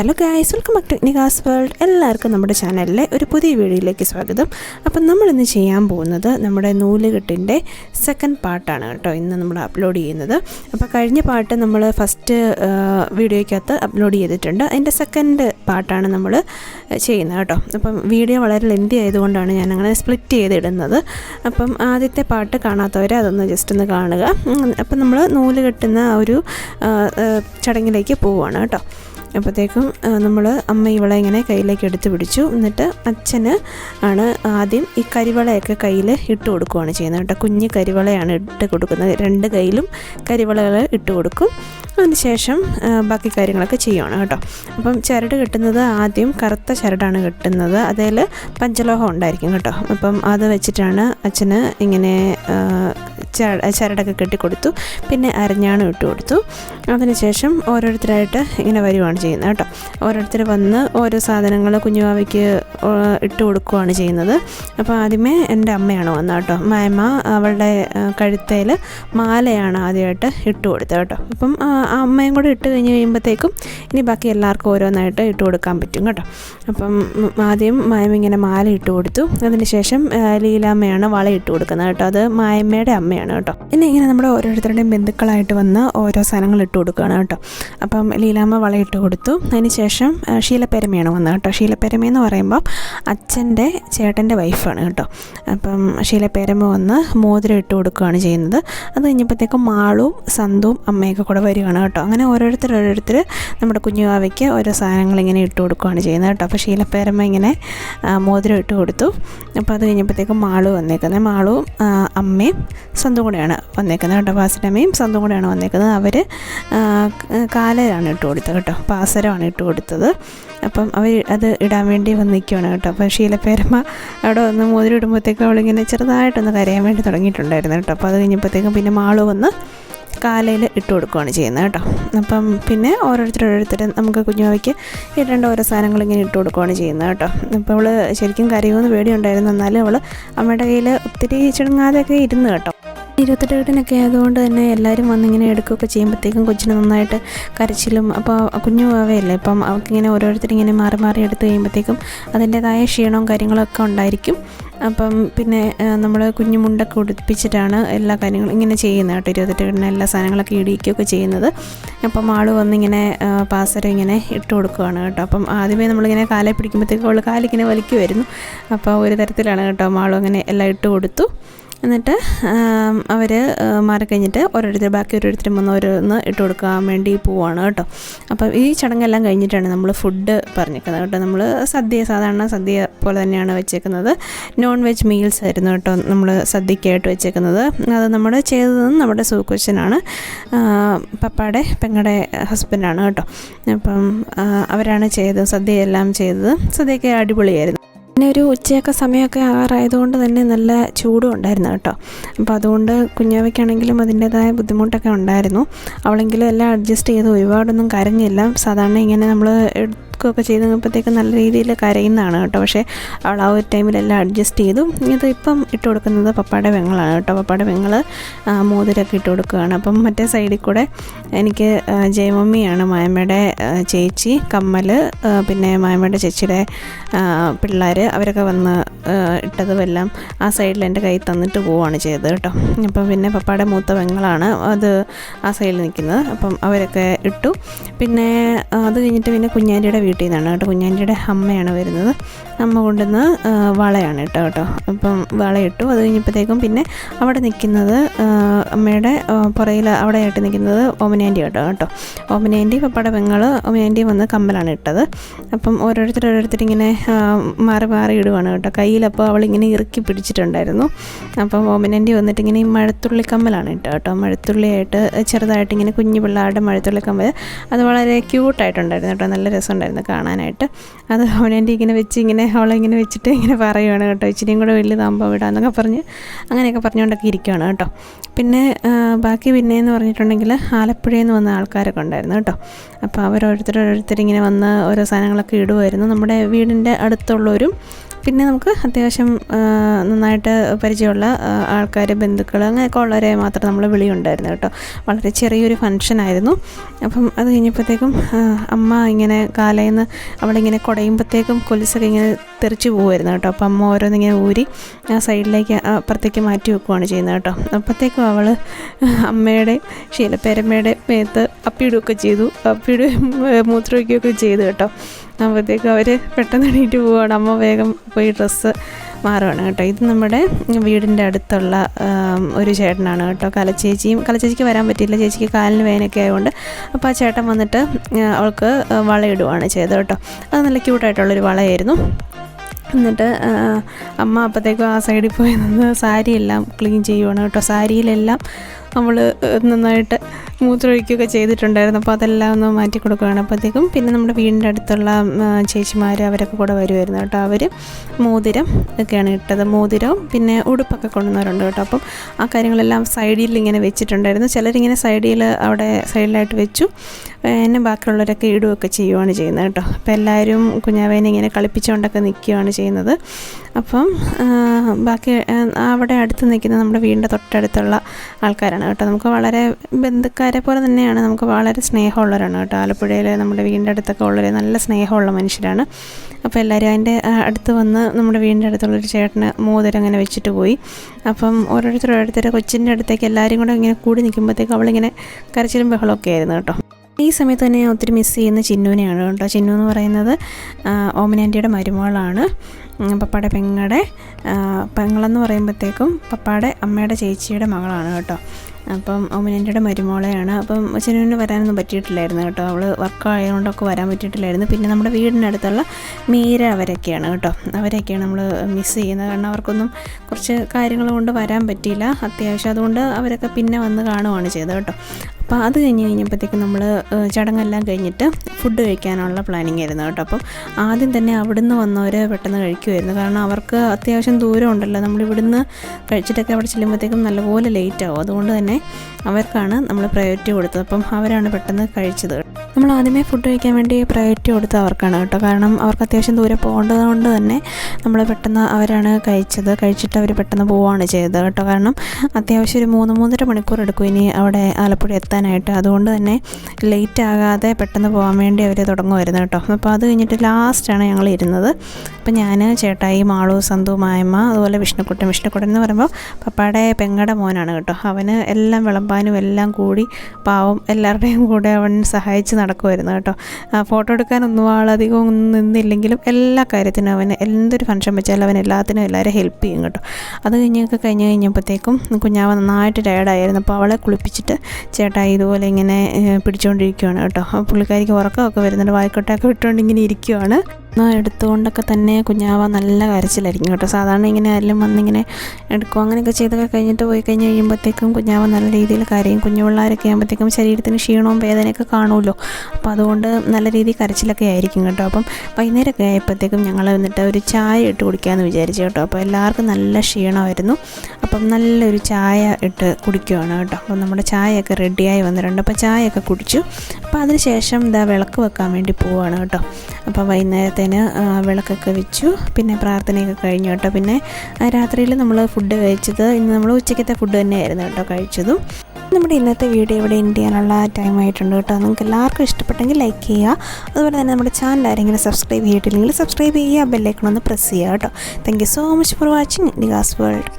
Hello guys welcome back to Nika's world. എല്ലാവർക്കും നമ്മുടെ ചാനലിലെ ഒരു പുതിയ വീഡിയോയിലേക്ക് സ്വാഗതം. അപ്പം നമ്മളിന്ന് ചെയ്യാൻ പോകുന്നത് നമ്മുടെ നൂലുകെട്ടിന്റെ സെക്കൻഡ് പാർട്ടാണ് കേട്ടോ ഇന്ന് നമ്മൾ അപ്ലോഡ് ചെയ്യുന്നത്. അപ്പോൾ കഴിഞ്ഞ പാട്ട് നമ്മൾ ഫസ്റ്റ് വീഡിയോയ്ക്കകത്ത് അപ്ലോഡ് ചെയ്തിട്ടുണ്ട്. അതിന്റെ സെക്കൻഡ് പാർട്ടാണ് നമ്മൾ ചെയ്യുന്നത് കേട്ടോ. അപ്പം വീഡിയോ വളരെ ലെന്തി ആയതുകൊണ്ടാണ് ഞാൻ അങ്ങനെ സ്പ്ലിറ്റ് ചെയ്തിടുന്നത്. അപ്പം ആദ്യത്തെ പാട്ട് കാണാത്തവരെ അതൊന്ന് ജസ്റ്റ് ഒന്ന് കാണുക. അപ്പം നമ്മൾ നൂൽ കെട്ടുന്ന ആ ഒരു ചടങ്ങിലേക്ക് പോവുകയാണ് കേട്ടോ. അപ്പോഴത്തേക്കും നമ്മൾ അമ്മ ഇവളെ ഇങ്ങനെ കയ്യിലേക്ക് എടുത്ത് പിടിച്ചു. എന്നിട്ട് അച്ഛന് ആണ് ആദ്യം ഈ കരിവളയൊക്കെ കയ്യിൽ ഇട്ട് കൊടുക്കുകയാണ് ചെയ്യുന്നത് കേട്ടോ. കുഞ്ഞ് കരിവളയാണ് ഇട്ട് കൊടുക്കുന്നത്. രണ്ട് കയ്യിലും കരിവളകൾ ഇട്ട് കൊടുക്കും. അതിനുശേഷം ബാക്കി കാര്യങ്ങളൊക്കെ ചെയ്യുകയാണ് കേട്ടോ. അപ്പം ചരട് കെട്ടുന്നത് ആദ്യം കറുത്ത ചരടാണ് കെട്ടുന്നത്. അതിൽ പഞ്ചലോഹം ഉണ്ടായിരിക്കും കേട്ടോ. അപ്പം അത് വെച്ചിട്ടാണ് അച്ഛന് ഇങ്ങനെ ചരടൊക്കെ കെട്ടിക്കൊടുത്തു. പിന്നെ അരഞ്ഞാണം ഇട്ട് കൊടുത്തു. അതിനുശേഷം ഓരോരുത്തരായിട്ട് ഇങ്ങനെ വരുവാണ് ചെയ്യുന്നത് കേട്ടോ. ഓരോരുത്തർ വന്ന് ഓരോ സാധനങ്ങൾ കുഞ്ഞുവാവയ്ക്ക് ഇട്ട് കൊടുക്കുകയാണ് ചെയ്യുന്നത്. അപ്പോൾ ആദ്യമേ എന്റെ അമ്മയാണ് വന്നത് കേട്ടോ. മായമ്മ അവളുടെ കഴുത്തേൽ മാലയാണ് ആദ്യമായിട്ട് ഇട്ട് കൊടുത്തത് കേട്ടോ. അപ്പം അമ്മയും കൂടെ ഇട്ട് കഴിഞ്ഞ് കഴിയുമ്പോഴത്തേക്കും ഇനി ബാക്കി എല്ലാവർക്കും ഓരോന്നായിട്ട് ഇട്ട് കൊടുക്കാൻ പറ്റും കേട്ടോ. അപ്പം ആദ്യം മായമ്മ ഇങ്ങനെ മാല ഇട്ട് കൊടുത്തു. അതിനുശേഷം ശേഷം ലീലാമ്മയാണ് വള ഇട്ട് കൊടുക്കുന്നത് കേട്ടോ. അത് മായമ്മയുടെ അമ്മയാണ്. കേട്ടോ. ഇനി ഇങ്ങനെ നമ്മുടെ ഓരോരുത്തരുടെയും ബന്ധുക്കളായിട്ട് വന്ന് ഓരോ സാധനങ്ങൾ ഇട്ട് കൊടുക്കുകയാണ് കേട്ടോ. അപ്പം ലീലാമ്മ വളയിട്ട് കൊടുത്തു. അതിനുശേഷം ശീലപ്പെരമയാണ് വന്നത് കേട്ടോ. ശീലപ്പെരമ എന്ന് പറയുമ്പോൾ അച്ഛന്റെ ചേട്ടന്റെ വൈഫാണ് കേട്ടോ. അപ്പം ശീലപ്പെരമ വന്ന് മോതിരം ഇട്ട് കൊടുക്കുകയാണ് ചെയ്യുന്നത്. അത് കഴിഞ്ഞപ്പോഴത്തേക്കും മാളും സന്തും അമ്മയൊക്കെ കൂടെ വരികയാണ് കേട്ടോ. അങ്ങനെ ഓരോരുത്തർ ഓരോരുത്തർ നമ്മുടെ കുഞ്ഞുവാവയ്ക്ക് ഓരോ സാധനങ്ങൾ ഇങ്ങനെ ഇട്ട് കൊടുക്കുകയാണ് ചെയ്യുന്നത് കേട്ടോ. അപ്പോൾ ശീലപ്പേരമ്മ ഇങ്ങനെ മോതിരം ഇട്ട് കൊടുത്തു. അപ്പോൾ അത് കഴിഞ്ഞപ്പോഴത്തേക്കും മാളു വന്നേക്കുന്നത്. മാളും അമ്മയും സന്തും കൂടെയാണ് വന്നേക്കുന്നത് കേട്ടോ. പാസിറ്റമ്മയും സന്തും കൂടെയാണ് വന്നേക്കുന്നത്. അവർ കാലയിലാണ് ഇട്ട് കൊടുത്തത് കേട്ടോ. പാസരമാണ് ഇട്ട് കൊടുത്തത്. അപ്പം അവർ അത് ഇടാൻ വേണ്ടി വന്ന് നിൽക്കുകയാണ് കേട്ടോ. അപ്പോൾ ശീലപ്പേരമ്മ അവിടെ വന്ന് മോതിരം ഇടുമ്പോഴത്തേക്കും അവളിങ്ങനെ ചെറുതായിട്ടൊന്ന് കരയാൻ വേണ്ടി തുടങ്ങിയിട്ടുണ്ടായിരുന്നു കേട്ടോ. അപ്പോൾ അത് കഴിഞ്ഞപ്പോഴത്തേക്കും പിന്നെ മാളു വന്ന് കാലയിൽ ഇട്ട് കൊടുക്കുകയാണ് ചെയ്യുന്നത് കേട്ടോ. അപ്പം പിന്നെ ഓരോരുത്തർ നമുക്ക് കുഞ്ഞുമാവയ്ക്ക് ഇടേണ്ട ഓരോ സാധനങ്ങൾ ഇങ്ങനെ ഇട്ട് കൊടുക്കുകയാണ് ചെയ്യുന്നത് കേട്ടോ. അപ്പോൾ അവൾ ശരിക്കും കരയുമെന്ന് പേടിയുണ്ടായിരുന്നു. എന്നാലും അവൾ അമ്മയുടെ കയ്യിൽ ഒത്തിരി ചിണുങ്ങാതെയൊക്കെ ഇരുന്ന് കേട്ടോ. ഇരുപത്തെട്ട് കെട്ടിനൊക്കെ ആയതുകൊണ്ട് തന്നെ എല്ലാവരും വന്നിങ്ങനെ എടുക്കുകയൊക്കെ ചെയ്യുമ്പോഴത്തേക്കും കൊച്ചിന് നന്നായിട്ട് കരച്ചിലും അപ്പോൾ കുഞ്ഞു അവയല്ലേ അപ്പം അവൾക്കിങ്ങനെ ഓരോരുത്തരിങ്ങനെ മാറി മാറി എടുത്ത് കഴിയുമ്പോഴത്തേക്കും അതിന്റേതായ ക്ഷീണവും കാര്യങ്ങളൊക്കെ ഉണ്ടായിരിക്കും. അപ്പം പിന്നെ നമ്മൾ കുഞ്ഞു മുണ്ടൊക്കെ ഉടുപ്പിച്ചിട്ടാണ് എല്ലാ കാര്യങ്ങളും ഇങ്ങനെ ചെയ്യുന്നത് കേട്ടോ ഇരുപത്തെട്ട് കെട്ടിന് എല്ലാ സാധനങ്ങളൊക്കെ ഇടിക്കുകയൊക്കെ ചെയ്യുന്നത്. അപ്പം ആൾ വന്നിങ്ങനെ പാസരം ഇങ്ങനെ ഇട്ട് കൊടുക്കുകയാണ് കേട്ടോ. അപ്പം ആദ്യമേ നമ്മളിങ്ങനെ കാലെ പിടിക്കുമ്പോഴത്തേക്കും അവൾ കാലിങ്ങനെ വലിക്കുമായിരുന്നു അപ്പോൾ ഒരു തരത്തിലാണ് കേട്ടോ മാളും അങ്ങനെ എല്ലാം ഇട്ട് കൊടുത്തു. എന്നിട്ട് അവർ മാറി കഴിഞ്ഞിട്ട് ഓരോരുത്തർ ബാക്കി ഓരോരുത്തരും വന്ന് ഓരോന്ന് ഇട്ട് കൊടുക്കാൻ വേണ്ടി പോവാണ് കേട്ടോ. അപ്പം ഈ ചടങ്ങെല്ലാം കഴിഞ്ഞിട്ടാണ് നമ്മൾ ഫുഡ് പറഞ്ഞേക്കുന്നത് കേട്ടോ. നമ്മൾ സദ്യ സാധാരണ സദ്യ പോലെ തന്നെയാണ് വെച്ചേക്കുന്നത്. നോൺ വെജ് മീൽസ് ആയിരുന്നു കേട്ടോ നമ്മൾ സദ്യക്കായിട്ട് വെച്ചേക്കുന്നത്. അത് നമ്മൾ ചെയ്തത് നമ്മുടെ സൂക്കൊച്ചനാണ് പപ്പയുടെ പെങ്ങളുടെ ഹസ്ബൻഡാണ് കേട്ടോ. അപ്പം അവരാണ് ചെയ്തത് സദ്യയെല്ലാം ചെയ്തത്. സദ്യയൊക്കെ അടിപൊളിയായിരുന്നു. പിന്നെ ഒരു ഉച്ചയൊക്കെ സമയമൊക്കെ ആകാറായതുകൊണ്ട് തന്നെ നല്ല ചൂടും ഉണ്ടായിരുന്നു കേട്ടോ. അപ്പോൾ അതുകൊണ്ട് കുഞ്ഞാവയ്ക്കാണെങ്കിലും അതിന്റേതായ ബുദ്ധിമുട്ടൊക്കെ ഉണ്ടായിരുന്നു. അവളെങ്കിലും എല്ലാം അഡ്ജസ്റ്റ് ചെയ്ത് ഒരുപാടൊന്നും കരഞ്ഞില്ല. സാധാരണ ഇങ്ങനെ നമ്മൾ എടുക്കുകയൊക്കെ ചെയ്ത് കഴിഞ്ഞപ്പോഴത്തേക്ക് നല്ല രീതിയിൽ കരയുന്നതാണ് കേട്ടോ. പക്ഷേ അവൾ ആ ഒരു ടൈമിലെല്ലാം അഡ്ജസ്റ്റ് ചെയ്തു. ഇത് ഇപ്പം ഇട്ട് കൊടുക്കുന്നത് പപ്പായുടെ വെങ്ങളാണ് കേട്ടോ. പപ്പായുടെ വെങ്ങൾ മോതിരൊക്കെ ഇട്ട് കൊടുക്കുകയാണ്. അപ്പം മറ്റേ സൈഡിൽ കൂടെ എനിക്ക് ജയമമ്മിയാണ് മായമ്മയുടെ ചേച്ചി കമ്മൽ പിന്നെ മായമ്മയുടെ ചേച്ചിയുടെ പിള്ളേർ അവരൊക്കെ വന്ന് ഇട്ടതുമെല്ലാം ആ സൈഡിൽ എന്റെ കൈ തന്നിട്ട് പോവുകയാണ് ചെയ്തത് കേട്ടോ. അപ്പം പിന്നെ പപ്പായുടെ മൂത്ത വെങ്ങളാണ് അത് ആ സൈഡിൽ നിൽക്കുന്നത്. അപ്പം അവരൊക്കെ ഇട്ടു. പിന്നെ അത് കഴിഞ്ഞിട്ട് പിന്നെ കുഞ്ഞാന്റിയുടെ വീട്ടിൽ നിന്നാണ് കേട്ടോ. കുഞ്ഞാന്റിയുടെ അമ്മയാണ് വരുന്നത്. അമ്മ കൊണ്ടുവന്ന് വളയാണ് കേട്ടോ കേട്ടോ. അപ്പം വളയിട്ടു അത് കഴിഞ്ഞപ്പോഴത്തേക്കും പിന്നെ അവിടെ നിൽക്കുന്നത് അമ്മയുടെ പുറയിൽ അവിടെ ആയിട്ട് നിൽക്കുന്നത് ഓമനാന്റി കേട്ടോ കേട്ടോ. ഓമനാന്റി പപ്പയുടെ പെങ്ങൾ ഓമനാന്റി വന്ന് കമ്മലാണ് ഇട്ടത്. അപ്പം ഓരോരുത്തർ ഓരോരുത്തർ ഇങ്ങനെ മാറി മാറി ഇടുവാണ് കേട്ടോ. കയ്യിലപ്പോൾ അവളിങ്ങനെ ഇറുക്കി പിടിച്ചിട്ടുണ്ടായിരുന്നു. അപ്പം ഓമനാന്റി വന്നിട്ട് ഇങ്ങനെ ഈ മഴത്തുള്ളി കമ്മലാണ് ഇട്ടത് കേട്ടോ. മഴത്തുള്ളിയായിട്ട് ചെറുതായിട്ട് ഇങ്ങനെ കുഞ്ഞു പിള്ളേരുടെ മഴത്തുള്ളി കമ്മൽ അത് വളരെ ക്യൂട്ടായിട്ടുണ്ടായിരുന്നു കേട്ടോ. നല്ല രസമുണ്ടായിരുന്നു. കാണാനായിട്ട്. അത് അവനെന്റെ ഇങ്ങനെ വെച്ച് ഇങ്ങനെ അവളിങ്ങനെ വെച്ചിട്ട് ഇങ്ങനെ പറയുവാണ് കേട്ടോ. ഇച്ചിരിയും കൂടെ വലുതാകുമ്പോൾ വിടാന്നൊക്കെ പറഞ്ഞ് അങ്ങനെയൊക്കെ പറഞ്ഞുകൊണ്ടൊക്കെ ഇരിക്കുകയാണ് കേട്ടോ. പിന്നെ ബാക്കി പിന്നെ എന്ന് പറഞ്ഞിട്ടുണ്ടെങ്കിൽ ആലപ്പുഴയിൽ നിന്ന് വന്ന ആൾക്കാരൊക്കെ ഉണ്ടായിരുന്നു കേട്ടോ. അപ്പോൾ ഇങ്ങനെ വന്ന് ഓരോ സാധനങ്ങളൊക്കെ ഇടുമായിരുന്നു നമ്മുടെ വീടിന്റെ അടുത്തുള്ളവരും പിന്നെ നമുക്ക് അത്യാവശ്യം നന്നായിട്ട് പരിചയമുള്ള ആൾക്കാർ ബന്ധുക്കൾ അങ്ങനെയൊക്കെ ഉള്ളവരെ മാത്രം നമ്മൾ വിളിയുണ്ടായിരുന്നു കേട്ടോ. വളരെ ചെറിയൊരു ഫങ്ഷനായിരുന്നു അപ്പം അത് കഴിഞ്ഞപ്പോഴത്തേക്കും അമ്മ ഇങ്ങനെ കാലയിൽ നിന്ന് അവളിങ്ങനെ കുടയുമ്പോഴത്തേക്കും കൊലുസൊക്കെ ഇങ്ങനെ തെറിച്ച് പോകുമായിരുന്നു കേട്ടോ. അപ്പം അമ്മ ഓരോന്നിങ്ങനെ ഊരി ആ സൈഡിലേക്ക് അപ്പുറത്തേക്ക് മാറ്റി വെക്കുവാണ് ചെയ്യുന്നത് കേട്ടോ. അപ്പോഴത്തേക്കും അവൾ അമ്മയുടെ ശീലപ്പേരമ്മയുടെ മേത്ത് അപ്പിയിടുകയൊക്കെ ചെയ്തു. അപ്പിയുടെ മൂത്രമൊക്കെ ചെയ്തു കേട്ടോ. അപ്പോഴത്തേക്കും അവർ പെട്ടെന്ന് എണീറ്റ് പോവുകയാണ് അമ്മ വേഗം പോയി ഡ്രസ്സ് മാറുകയാണ് കേട്ടോ. ഇത് നമ്മുടെ വീടിന്റെ അടുത്തുള്ള ഒരു ചേട്ടനാണ് കേട്ടോ. കലച്ചേച്ചിയും കലച്ചേച്ചിക്ക് വരാൻ പറ്റിയില്ല. ചേച്ചിക്ക് കാലിന് വേനൊക്കെ ആയതുകൊണ്ട് അപ്പോൾ ആ ചേട്ടൻ വന്നിട്ട് അവൾക്ക് വളയിടുവാണ് ചെയ്തത് കേട്ടോ. അത് നല്ല ക്യൂട്ടായിട്ടുള്ളൊരു വളയായിരുന്നു. എന്നിട്ട് അമ്മ അപ്പോഴത്തേക്കും ആ സൈഡിൽ പോയി നിന്ന് സാരിയെല്ലാം ക്ലീൻ ചെയ്യുവാണ് കേട്ടോ. സാരിയിലെല്ലാം നമ്മൾ നന്നായിട്ട് മൂത്രമൊഴിക്കുകയൊക്കെ ചെയ്തിട്ടുണ്ടായിരുന്നു. അപ്പോൾ അതെല്ലാം ഒന്ന് മാറ്റി കൊടുക്കുകയാണ് അപ്പോഴത്തേക്കും. പിന്നെ നമ്മുടെ വീടിന്റെ അടുത്തുള്ള ചേച്ചിമാർ അവരൊക്കെ കൂടെ വരുമായിരുന്നു കേട്ടോ. അവർ മോതിരം ഒക്കെയാണ് ഇട്ടത്. മോതിരവും പിന്നെ ഉടുപ്പൊക്കെ കൊണ്ടുവന്നവരുണ്ട് കേട്ടോ. അപ്പം ആ കാര്യങ്ങളെല്ലാം സൈഡിൽ ഇങ്ങനെ വെച്ചിട്ടുണ്ടായിരുന്നു. ചിലരിങ്ങനെ സൈഡിൽ അവിടെ സൈഡിലായിട്ട് വെച്ചു. എന്നെ ബാക്കിയുള്ളവരൊക്കെ ഇടുകയൊക്കെ ചെയ്യുകയാണ് ചെയ്യുന്നത് കേട്ടോ. അപ്പോൾ എല്ലാവരും കുഞ്ഞാവേനെ ഇങ്ങനെ കളിപ്പിച്ചുകൊണ്ടൊക്കെ നിൽക്കുകയാണ് ചെയ്യുന്നത്. അപ്പം ബാക്കി അവിടെ അടുത്ത് നിൽക്കുന്ന നമ്മുടെ വീടിന്റെ തൊട്ടടുത്തുള്ള ആൾക്കാരാണ് കേട്ടോ. നമുക്ക് വളരെ ബന്ധുക്കാരെ പോലെ തന്നെയാണ്. നമുക്ക് വളരെ സ്നേഹമുള്ളവരാണ് കേട്ടോ. ആലപ്പുഴയിൽ നമ്മുടെ വീടിന്റെ അടുത്തൊക്കെ ഉള്ളവർ നല്ല സ്നേഹമുള്ള മനുഷ്യരാണ്. അപ്പോൾ എല്ലാവരും അതിന്റെ അടുത്ത് വന്ന് നമ്മുടെ വീടിന്റെ അടുത്തുള്ളൊരു ചേട്ടന് മോതിരം അങ്ങനെ വെച്ചിട്ട് പോയി. അപ്പം ഓരോരുത്തർ ഓരോരുത്തർ കൊച്ചിന്റെ അടുത്തേക്ക് എല്ലാവരും കൂടെ ഇങ്ങനെ കൂടി നിൽക്കുമ്പോഴത്തേക്ക് അവളിങ്ങനെ കരച്ചിലും ബഹളമൊക്കെ ആയിരുന്നു കേട്ടോ. ഈ സമയത്ത് തന്നെ ഒത്തിരി മിസ് ചെയ്യുന്ന ചിന്നുവിനെയാണ് കേട്ടോ. ചിന്നു എന്ന് പറയുന്നത് ഓമനാന്റിയുടെ മരുമകളാണ്. പപ്പയുടെ പെങ്ങളുടെ പെങ്ങളെന്ന് പറയുമ്പോഴത്തേക്കും പപ്പയുടെ അമ്മയുടെ ചേച്ചിയുടെ മകളാണ് കേട്ടോ. അപ്പം ഓമനന്റെ മരുമോളെയാണ്. അപ്പം ചെനുവിന് വരാനൊന്നും പറ്റിയിട്ടില്ലായിരുന്നു കേട്ടോ. അവൾ വർക്ക് ആയതുകൊണ്ടൊക്കെ വരാൻ പറ്റിയിട്ടില്ലായിരുന്നു. പിന്നെ നമ്മുടെ വീടിനടുത്തുള്ള മീര അവരൊക്കെയാണ് കേട്ടോ. അവരൊക്കെയാണ് നമ്മൾ മിസ് ചെയ്യുന്നത്. കാരണം അവർക്കൊന്നും കുറച്ച് കാര്യങ്ങൾ കൊണ്ട് വരാൻ പറ്റിയില്ല. അത്യാവശ്യം അതുകൊണ്ട് അവരൊക്കെ പിന്നെ വന്ന് കാണുവാണ് ചെയ്തത് കേട്ടോ. അപ്പോൾ അത് കഴിഞ്ഞ് കഴിഞ്ഞപ്പോഴത്തേക്കും നമ്മൾ ചടങ്ങെല്ലാം കഴിഞ്ഞിട്ട് ഫുഡ് കഴിക്കാനുള്ള പ്ലാനിങ് ആയിരുന്നു കേട്ടോ. അപ്പം ആദ്യം തന്നെ അവിടുന്ന് വന്നവർ പെട്ടെന്ന് കഴിക്കുമായിരുന്നു കാരണം അവർക്ക് അത്യാവശ്യം ദൂരം ഉണ്ടല്ലോ. നമ്മളിവിടുന്ന് കഴിച്ചിട്ടൊക്കെ അവിടെ ചെല്ലുമ്പോഴത്തേക്കും നല്ലപോലെ ലേറ്റ് ആവും. അതുകൊണ്ട് തന്നെ അവർക്കാണ് നമ്മൾ പ്രയോറിറ്റി കൊടുത്തത്. അപ്പം അവരാണ് പെട്ടെന്ന് കഴിച്ചത്. നമ്മൾ ആദ്യമേ ഫുഡ് കഴിക്കാൻ വേണ്ടി പ്രയോറിറ്റി കൊടുത്ത് അവർക്കാണ് കേട്ടോ. കാരണം അവർക്ക് അത്യാവശ്യം ദൂരെ പോകേണ്ടത് കൊണ്ട് തന്നെ നമ്മൾ പെട്ടെന്ന് അവരാണ് കഴിച്ചത്. കഴിച്ചിട്ട് അവർ പെട്ടെന്ന് പോവുകയാണ് ചെയ്തത് കേട്ടോ. കാരണം അത്യാവശ്യം ഒരു മൂന്ന് മൂന്നര മണിക്കൂർ എടുക്കും ഇനി അവിടെ ആലപ്പുഴ എത്താനായിട്ട്. അതുകൊണ്ട് തന്നെ ലേറ്റ് ആകാതെ പെട്ടെന്ന് പോകാൻ വേണ്ടി അവർ തുടങ്ങുമായിരുന്നു കേട്ടോ. അപ്പോൾ അത് കഴിഞ്ഞിട്ട് ലാസ്റ്റാണ് ഞങ്ങൾ ഇരുന്നത്. അപ്പം ഞാൻ ചേട്ടായി മാളു സന്തു മായമ്മ അതുപോലെ വിഷ്ണുക്കുട്ടൻ. വിഷ്ണുക്കുട്ടൻ എന്ന് പറയുമ്പോൾ പപ്പായുടെ പെങ്ങടെ മോനാണ് കേട്ടോ. അവന് എല്ലാം വിളമ്പാനും എല്ലാം കൂടി പാവം എല്ലാവരുടെയും കൂടെ അവൻ സഹായിച്ച് നടക്കുമായിരുന്നു കേട്ടോ. ഫോട്ടോ എടുക്കാനൊന്നും ആളധികം ഒന്നും നിന്നില്ലെങ്കിലും എല്ലാ കാര്യത്തിനും അവന് എന്തൊരു ഫംഗ്ഷൻ വെച്ചാലും അവൻ എല്ലാത്തിനും എല്ലാവരും ഹെൽപ്പ് ചെയ്യും കേട്ടോ. അത് കഴിഞ്ഞൊക്കെ കഴിഞ്ഞ് കഴിഞ്ഞപ്പോഴത്തേക്കും കുഞ്ഞാവ നന്നായിട്ട് ടയർഡായിരുന്നു അപ്പോൾ അവളെ കുളിപ്പിച്ചിട്ട് ചേട്ടായി ഇതുപോലെ ഇങ്ങനെ പിടിച്ചുകൊണ്ടിരിക്കുകയാണ് കേട്ടോ. പുള്ളിക്കാരിക്ക് ഉറക്കമൊക്കെ വരുന്നുണ്ട്. വായിക്കോട്ടൊക്കെ ഇട്ടുകൊണ്ട് ഇങ്ങനെ ഇരിക്കുകയാണ് എടുത്തുകൊണ്ടൊക്കെ തന്നെ കുഞ്ഞാവ നല്ല കരച്ചിലായിരിക്കും കേട്ടോ. സാധാരണ ഇങ്ങനെ ആരെങ്കിലും വന്നിങ്ങനെ എടുക്കും. അങ്ങനെയൊക്കെ ചെയ്തൊക്കെ കഴിഞ്ഞിട്ട് പോയി കഴിഞ്ഞ് കഴിയുമ്പോഴത്തേക്കും കുഞ്ഞാവ നല്ല രീതിയിൽ കരയും. കുഞ്ഞു പിള്ളേരൊക്കെ ആകുമ്പോഴത്തേക്കും ശരീരത്തിന് ക്ഷീണവും വേദനയൊക്കെ കാണുമല്ലോ. അപ്പോൾ അതുകൊണ്ട് നല്ല രീതിയിൽ കരച്ചിലൊക്കെ ആയിരിക്കും കേട്ടോ. അപ്പം വൈകുന്നേരമൊക്കെ ആയപ്പോഴത്തേക്കും ഞങ്ങൾ വന്നിട്ട് ഒരു ചായ ഇട്ട് കുടിക്കാമെന്ന് വിചാരിച്ചു കേട്ടോ. അപ്പോൾ എല്ലാവർക്കും നല്ല ക്ഷീണമായിരുന്നു. അപ്പം നല്ലൊരു ചായ ഇട്ട് കുടിക്കുകയാണ് കേട്ടോ. അപ്പം നമ്മുടെ ചായയൊക്കെ റെഡിയായി വന്നിട്ടുണ്ട്. അപ്പോൾ ചായയൊക്കെ കുടിച്ചു. അപ്പോൾ അതിന് ശേഷം ഇതാ വിളക്ക് വെക്കാൻ വേണ്ടി പോവുകയാണ് കേട്ടോ. അപ്പോൾ വൈകുന്നേരത്തേന് വിളക്കൊക്കെ വെച്ചു. പിന്നെ പ്രാർത്ഥനയൊക്കെ കഴിഞ്ഞു കേട്ടോ. പിന്നെ രാത്രിയിൽ നമ്മൾ ഫുഡ് കഴിച്ചത് ഇന്ന് നമ്മൾ ഉച്ചയ്ക്കത്തെ ഫുഡ് തന്നെയായിരുന്നു കേട്ടോ കഴിച്ചതും. നമ്മുടെ ഇന്നത്തെ വീഡിയോ ഇവിടെ എൻഡ് ചെയ്യാനുള്ള ടൈം ആയിട്ടുണ്ട് കേട്ടോ. നിങ്ങൾക്ക് എല്ലാവർക്കും ഇഷ്ടപ്പെട്ടെങ്കിൽ ലൈക്ക് ചെയ്യുക. അതുപോലെ തന്നെ നമ്മുടെ ചാനൽ ആരെങ്കിലും സബ്സ്ക്രൈബ് ചെയ്തിട്ടില്ലെങ്കിൽ സബ്സ്ക്രൈബ് ചെയ്യുക. ബെല്ലൈക്കൺ ഒന്ന് പ്രസ് ചെയ്യുക കേട്ടോ. Thank so much for watching ഡിഗാസ് world